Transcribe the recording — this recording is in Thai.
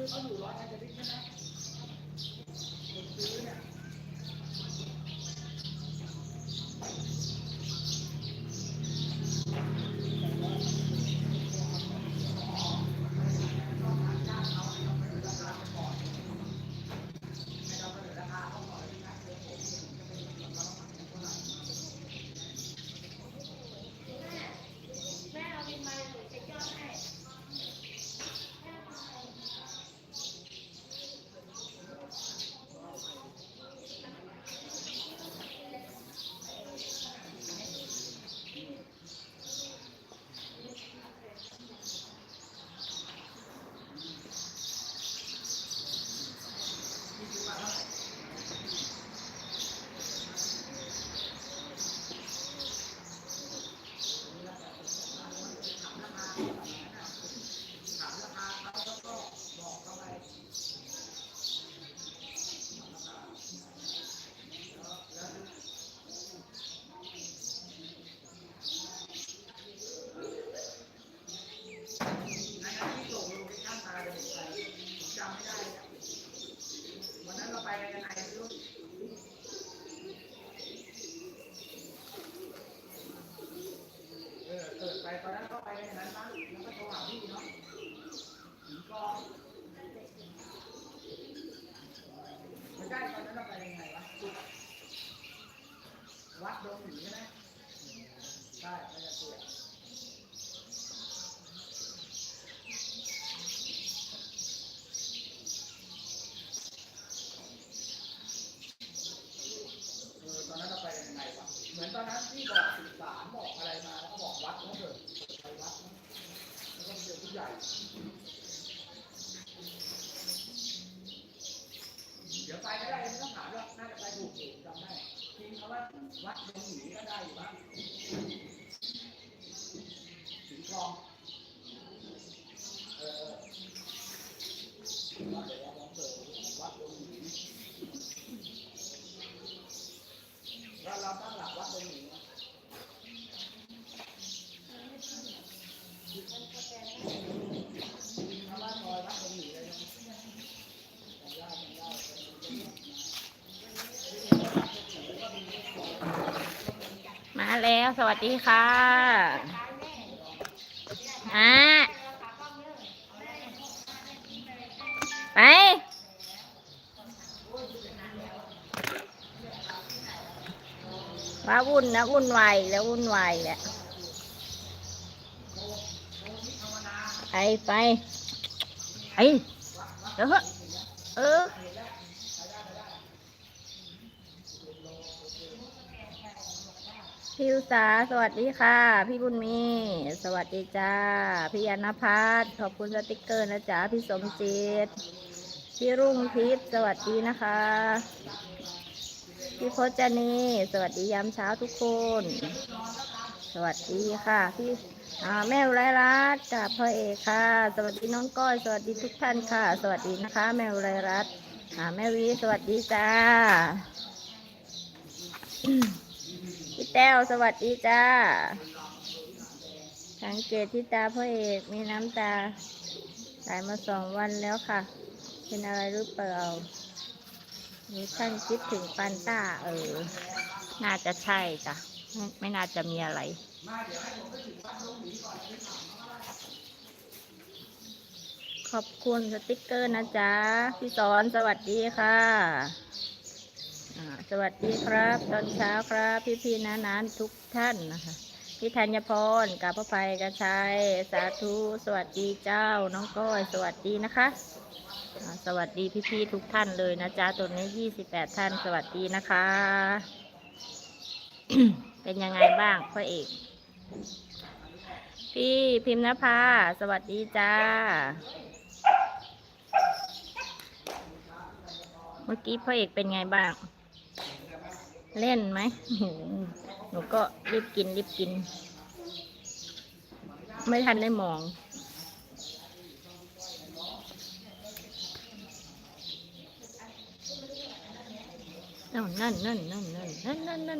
ซื้อเขาอยู่ร้อยแอร์จะดิ้ใช่ไหมคนซื้อเนี่ย ในนั้นที่ส่งโลเคชั่นมาเดี๋ยวผมไปผมจำไม่ได้เนี่ยวันนั้นเราไปกันยังไงไม่รู้เออเกิดไปตอนนั้นก็ไปในนั้นบ้างแล้วก็โทรหาพี่เนาะถึงก็ไม่ใช่ตอนนั้นเราไปยังไงวัดดงหมีใช่ไหมใช่ไม่ได้เสีย เออตอนนั้นเราไปยังไงวะเหมือนตอน นั้นที่บอกสื่อสารบอกอะไรมาแล้วก็บอกวัดแล้วเถอะไปวัดนะแล้วก็เจอผู้ใหญ่เดี๋ยวไปไม่ได้ไม่ต้องถามหรอกน่าจะไปถูกเอจำได้ทิ้งเขาว่าวัดดงหมีก็ได้อยู่บ้างถึงคลองเออวัดเดี๋ยวลองเปิดวัดดงหมีเราเราตั้งหลักวัดตรงนี้ถ้าว่าซอยวัดตรงนี้เลยนะได้ได้ มาแล้วสวัสดีค่ะ อะ ไป ว่าวุ่นนะวุ่นวายแล้ววุ่นวายแหละ ไปไปไปเดี๋ยวเหอะเออพี่อุษาสวัสดีค่ะ พี่บุญมี สวัสดีจ้า พี่ยานพัฒน์ขอบคุณสติกเกอร์นะจ๊ะ พี่สมจิต พี่รุ่งทิพย์สวัสดีนะคะ พี่พจนี สวัสดียามเช้าทุกคน สวัสดีค่ะ พี่ อ่าแม่อุไรรัตน์กับพ่อเอกค่ะ สวัสดีน้องก้อย สวัสดีทุกท่านค่ะ สวัสดีนะคะ แม่อุไรรัตน์อ่าแม่วีสวัสดีจ้า พี่แต้วสวัสดีจ้า สังเกตที่ตาพ่อเอกมีน้ำตาไหลมาสองวันแล้วค่ะ เป็นอะไรหรือเปล่าหรือท่านคิดถึงปันต้าเออ น่าจะใช่จ้ะ ไมไม่น่าจะมีอะไร ขอบคุณสติ๊กเกอร์นะจ๊ะ พี่สอนสวัสดีค่ะอ่าสวัสดีครับ ตอนเช้าครับ พี่พี่ๆน้านาทุกท่านนะคะ พี่ธัญพรกับพระภัยกระชัย สาธุ สวัสดีเจ้า น้องก้อย สวัสดีนะคะอ่าสวัสดีพี่พี่ๆทุกท่านเลยนะจ๊ะตัวนี้ยี่สิบแปดท่าน สวัสดีนะคะ เป็นยังไงบ้างพ่อเอก พี่พิมพ์นภาสวัสดีจ้า เมื่อกี้พ่อเอกเป็นไงบ้าง เล่นไหมหนูก็รีบกินรีบกิน ไม่ทันได้มองนั่นนั่นนั่นนั่นนั่นนั่น